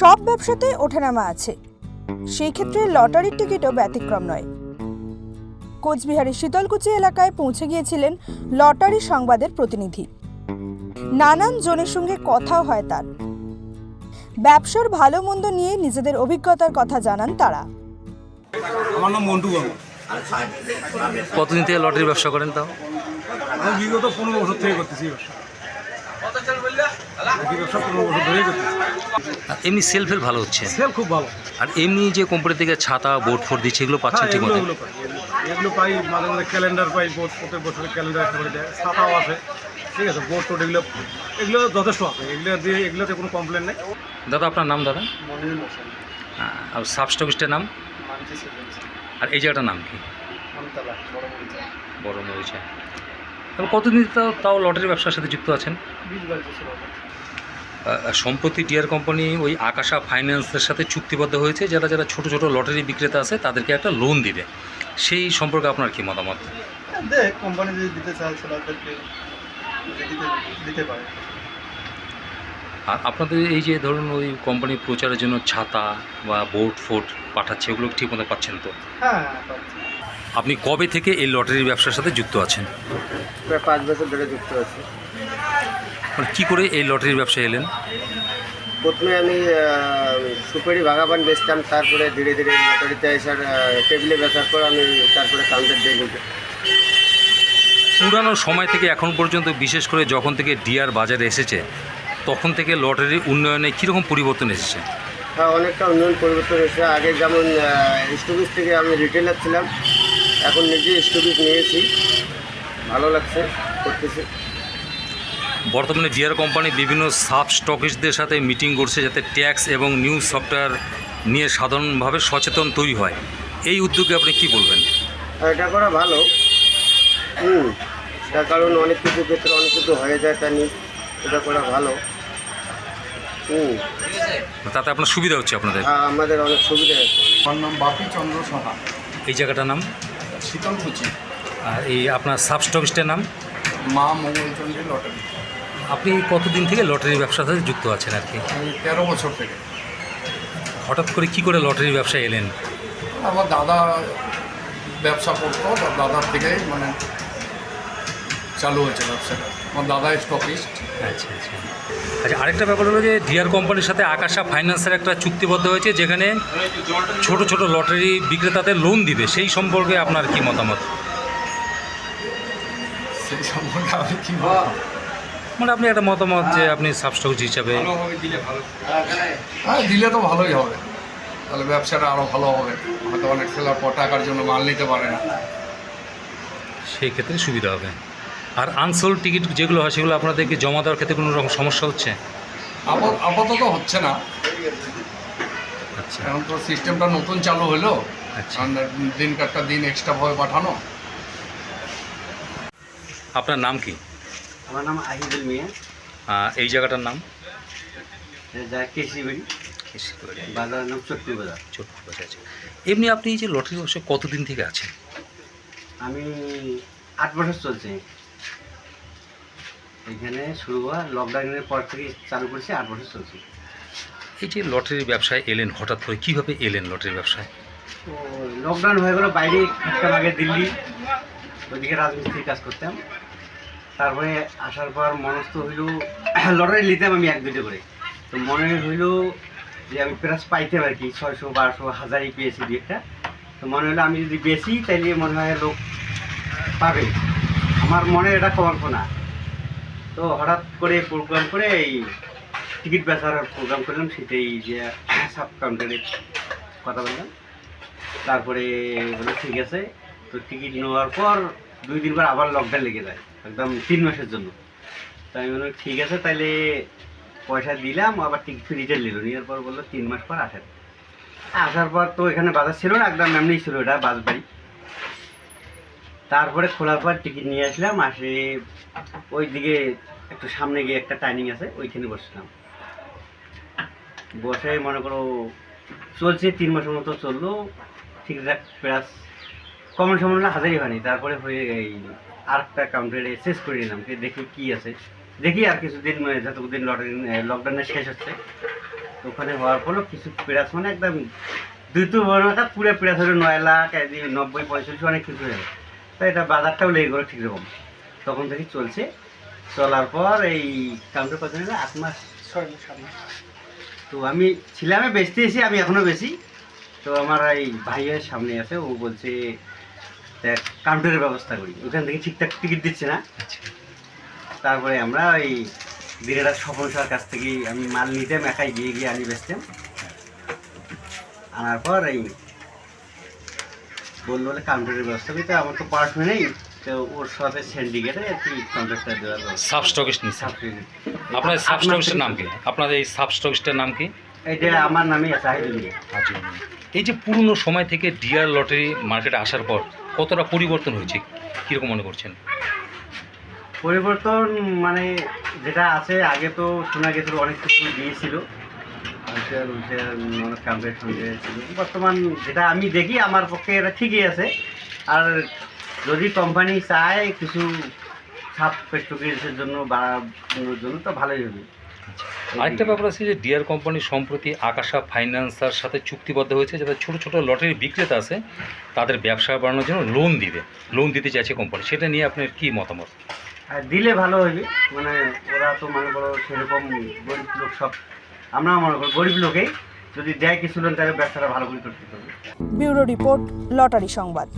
ব্যবসাতে ওঠানামা আছে। সেই ক্ষেত্রে লটারির টিকিটও ব্যতিক্রম নয়। কোচবিহারের শীতলকুচি এলাকায় পৌঁছে গিয়েছিলেন লটারি সংবাদের প্রতিনিধি। নানান জনের সঙ্গে কথাও হয় তার। ব্যবসার ভালো মন্দ নিয়ে নিজেদের অভিজ্ঞতার কথা জানান তারা। আমার নাম মন্টু বর্মা। কতদিন থেকে লটারির ব্যবসা করেন তাও? আমি বিগত পনেরো বছর থেকে করতেছি ব্যবসা। এমনি সেল ফেল ভালো হচ্ছে। সেল খুব ভালো। আর এমনি যে কোম্পানি থেকে ছাতা বোর্ড ফোর্ড দিচ্ছে এগুলো পাচ্ছেন হ্যাঁ ঠিক এগুলো মতো এগুলো পাই মাঝে মাঝে ক্যালেন্ডার পাই বোর্ড প্রত্যেক বছরের ক্যালেন্ডার একটা করে দেয় ছাতাও আছে। ঠিক আছে বোর্ড টোর্ড এগুলো এগুলো যথেষ্ট আছে। এগুলো দিয়ে এগুলোতে কোনো কমপ্লেন নেই। দাদা আপনার নাম দাদা? আর সাব স্টকিস্টের নাম? আর এই জায়গাটার নাম কি? বড় মরিচা তবে কতদিন তাও তাও লটারি ব্যবসার সাথে যুক্ত আছেন? সম্প্রতি ডিয়ার কোম্পানি ওই আকাশা ফাইন্যান্সের সাথে চুক্তিবদ্ধ হয়েছে যারা যারা ছোট ছোট লটারি বিক্রেতা আছে তাদেরকে একটা লোন দিবে। সেই সম্পর্কে আপনার কি মতামত? দেখ কোম্পানি যদি দিতে চায় ছেলেদেরকে দিতে দিতে পারে। আর আপনাদের এই যে ধরুন ওই কোম্পানির প্রচারের জন্য ছাতা বা বোর্ড ফোর্ড পাঠাচ্ছে ওগুলো ঠিক মতো পাচ্ছেন তো? হ্যাঁ হ্যাঁ। আপনি কবে থেকে এই লটারির ব্যবসার সাথে যুক্ত আছেন? প্রায় পাঁচ বছর ধরে যুক্ত আছি। মানে কী করে এই লটারির ব্যবসায় এলেন? প্রথমে আমি সুপারি বাগাবান বেচতাম তারপরে ধীরে ধীরে লটারিতে আসার টেবিলে বেচার পর আমি তারপরে কাউন্টার দিয়ে ঢুকে। পুরানো সময় থেকে এখন পর্যন্ত বিশেষ করে যখন থেকে ডিয়ার বাজারে এসেছে তখন থেকে লটারির উন্নয়নে কীরকম পরিবর্তন এসেছে? হ্যাঁ অনেকটা উন্নয়ন পরিবর্তন এসেছে। আগে যেমন স্টুবিস থেকে আমি রিটেলার ছিলাম এখন নিজে স্টুবিস নিয়েছি। ভালো লাগছে করতেছি। বর্তমানে ডিয়ার কোম্পানি বিভিন্ন সাব স্টকিস্টদের সাথে মিটিং করছে যাতে ট্যাক্স এবং নিউজ সফটওয়্যার নিয়ে সাধারণভাবে সচেতন তৈরি হয়। এই উদ্যোগে আপনি কি বলবেন? আর এটা করা ভালো। হুম তার কারণ অনেক কিছু ক্ষেত্রে অনেক কিছু হয়ে যায় তা নিয়ে। এটা করা ভালো। হুম। তাতে আপনার সুবিধা হচ্ছে আপনাদের? হ্যাঁ আমাদের অনেক সুবিধা আছে। আমার নাম বাপি চন্দ্র সাহা। এই জায়গাটার নাম? শীতলকুচি আর এই আপনার সাব স্টকিস্টের নাম? মা মঙ্গলচন্দ্রের লটারি আপনি কতদিন থেকে লটারি ব্যবসার সাথে যুক্ত আছেন আর কি? তেরো বছর থেকে। হঠাৎ করে কি করে লটারি ব্যবসায় এলেন? আমার দাদা ব্যবসা করতো দাদার থেকেই মানে চালু হয়েছে ব্যবসাটা। আমার দাদা স্টকিস্ট আচ্ছা আচ্ছা। আচ্ছা আরেকটা ব্যাপার হলো যে ডিয়ার কোম্পানির সাথে আকাশা ফাইন্যান্সের একটা চুক্তিবদ্ধ হয়েছে যেখানে ছোট ছোট লটারি বিক্রেতাদের লোন দিবে। সেই সম্পর্কে আপনার কি মতামত? সেই সম্পর্কে আমি কী মানে আপনি একটা মতামত যে আপনি সাবস্টক হিসাবে হ্যাঁ দিলে তো ভালোই হবে। তাহলে ব্যবসাটা আরও ভালো হবে। হয়তো অনেক সেলার টাকার জন্য মাল নিতে পারে না। সেই ক্ষেত্রে সুবিধা হবে। আর আনসোল্ড টিকিট যেগুলো হয় সেগুলো আপনাদেরকে জমা দেওয়ার ক্ষেত্রে কোনো রকম সমস্যা হচ্ছে? আপাত- আপাতত হচ্ছে না। আচ্ছা। এখন তো সিস্টেমটা নতুন চালু হলো। আচ্ছা। দিন কাটটা দিন এক্সট্রাভাবে পাঠানো। আপনার নাম কি? আমার নাম আহিদুল মিয়া। এই জায়গাটার নাম? বাজার নাম চট্টি বাজার আছে এমনি আপনি এই যে লটারি ব্যবসায় কতদিন থেকে আছেন? আমি আট বছর চলছে। এখানে শুরু হওয়া লকডাউনের পর থেকে চালু করেছি আট বছর চলছে। এই যে লটারির ব্যবসায় এলেন হঠাৎ করে কীভাবে এলেন লটারির ব্যবসায়? তো লকডাউন হয়ে গেলো বাইরে থাকতাম আগে দিল্লি ওইদিকে রাজমিস্ত্রির কাজ করতাম। তারপরে আসার পর মনস্থ হইল লটারি নিতাম আমি এক দুটো করে। তো মনে হইল যে আমি প্রাইস পাইতাম আর কি ছয়শো বারোশো হাজারই পেয়েছি দু একটা। তো মনে হলো আমি যদি বেশি তাইলে মনে হয় লোক পাবে। আমার মনে এটা কল্পনা। তো হঠাৎ করে প্রোগ্রাম করে এই টিকিট বেচার প্রোগ্রাম করলাম, সেটাই যে সাব কাউন্টারে কথা বললাম। তারপরে বলে ঠিক আছে। তো টিকিট নেওয়ার পর দুই দিন পর আবার লকডাউন লেগে যায়, একদম তিন মাসের জন্য। তাই আমি বললাম, ঠিক আছে তাহলে পয়সা দিলাম, আবার টিকিট রিটার্ন নিল। নেওয়ার পর বলল, তিন মাস পর আসেন। আসার পর তো এখানে বাজার ছিল না, একদম এমনি ছিল এটা বাসবাড়ি তারপরে খোলার পর টিকিট নিয়ে আসলাম, আসে ওই দিকে একটু সামনে গিয়ে একটা টাইনিং আছে, ওইখানে বসলাম। বসে মনে করো চলছে তিন মাসের মতো চলল, ঠিকঠাক প্লাস কমন সমন হাজারই হয়নি। তারপরে হয়ে এই আর একটা কাউন্টারে শেষ করে নিলাম দেখি কী আছে। দেখি আর কিছুদিন মানে যতদিন লটারি লকডাউনে শেষ হচ্ছে, ওখানে হওয়ার পরও কিছু প্রাইস মানে একদম দুই তো বড় পুরো প্রাইস হলো নয় লাখ নব্বই, পঁয়ষট্টি, অনেক কিছু হয়ে তো এটা বাজারটাও লেগে গেলো ঠিক রকম। তখন থেকে চলছে। চলার পর এই কাউন্টার কত আট মাস ছয় মাস তো আমি ছিলামে বেচতে এসে আমি এখনও বেশি তো আমার এই ভাইয়ের সামনে আছে ও বলছে দেখ কাউন্টারের ব্যবস্থা করি। ওখান থেকে ঠিকঠাক টিকিট দিচ্ছে না। তারপরে আমরা ওই দিনেরা স্বপন সার কাছ থেকে আমি মাল নিতাম একাই গিয়ে গিয়ে আনি বেচতাম। আনার পর এই বলল বলে কাউন্টারের ব্যবস্থা করি তো আমার তো পড়াশোনা নেই তো ওর সাথে সিন্ডিকেটে আর কি কাউন্টারটা দেওয়ার ব্যবস্থা সাব স্টকিস্ট নিচ্ছে Substitute। আপনার সাব আপনার স্টকিস্টের নাম কি? আপনাদের এই সাব স্টকিস্টের নাম কি? এটা আমার নামই আছে আচ্ছা। এই যে পুরনো সময় থেকে ডিয়ার লটারি মার্কেটে আসার পর কতটা পরিবর্তন হয়েছে? কীরকম মনে করছেন? পরিবর্তন মানে যেটা আছে আগে তো শোনা গেছিল অনেক কিছু দিয়েছিল। অনেক সঙ্গে বর্তমান যেটা আমি দেখি আমার পক্ষে এটা ঠিকই আছে। আর যদি কোম্পানি চায় কিছু সাব পেট্রোকেসের জন্য বাড়ানোর জন্য তো ভালোই হবে। আরেকটা ব্যাপার আছে যে ডিয়ার কোম্পানি সম্প্রতি আকাশা ফাইন্যান্সার সাথে চুক্তিবদ্ধ হয়েছে যাতে ছোটো ছোটো লটারি বিক্রেতা আছে তাদের ব্যবসা বাড়ানোর জন্য লোন দিবে লোন দিতে চাইছে কোম্পানি সেটা নিয়ে আপনার কী মতামত? দিলে ভালো হবে। মানে ওরা তো মানে করো সেরকম গরিব লোক সব আমরা মনে করি গরিব লোকেই যদি দেয় কিছু লোন, তাহলে ব্যবসাটা ভালো করে করতে পারবে ব্যুরো রিপোর্ট, লটারি সংবাদ।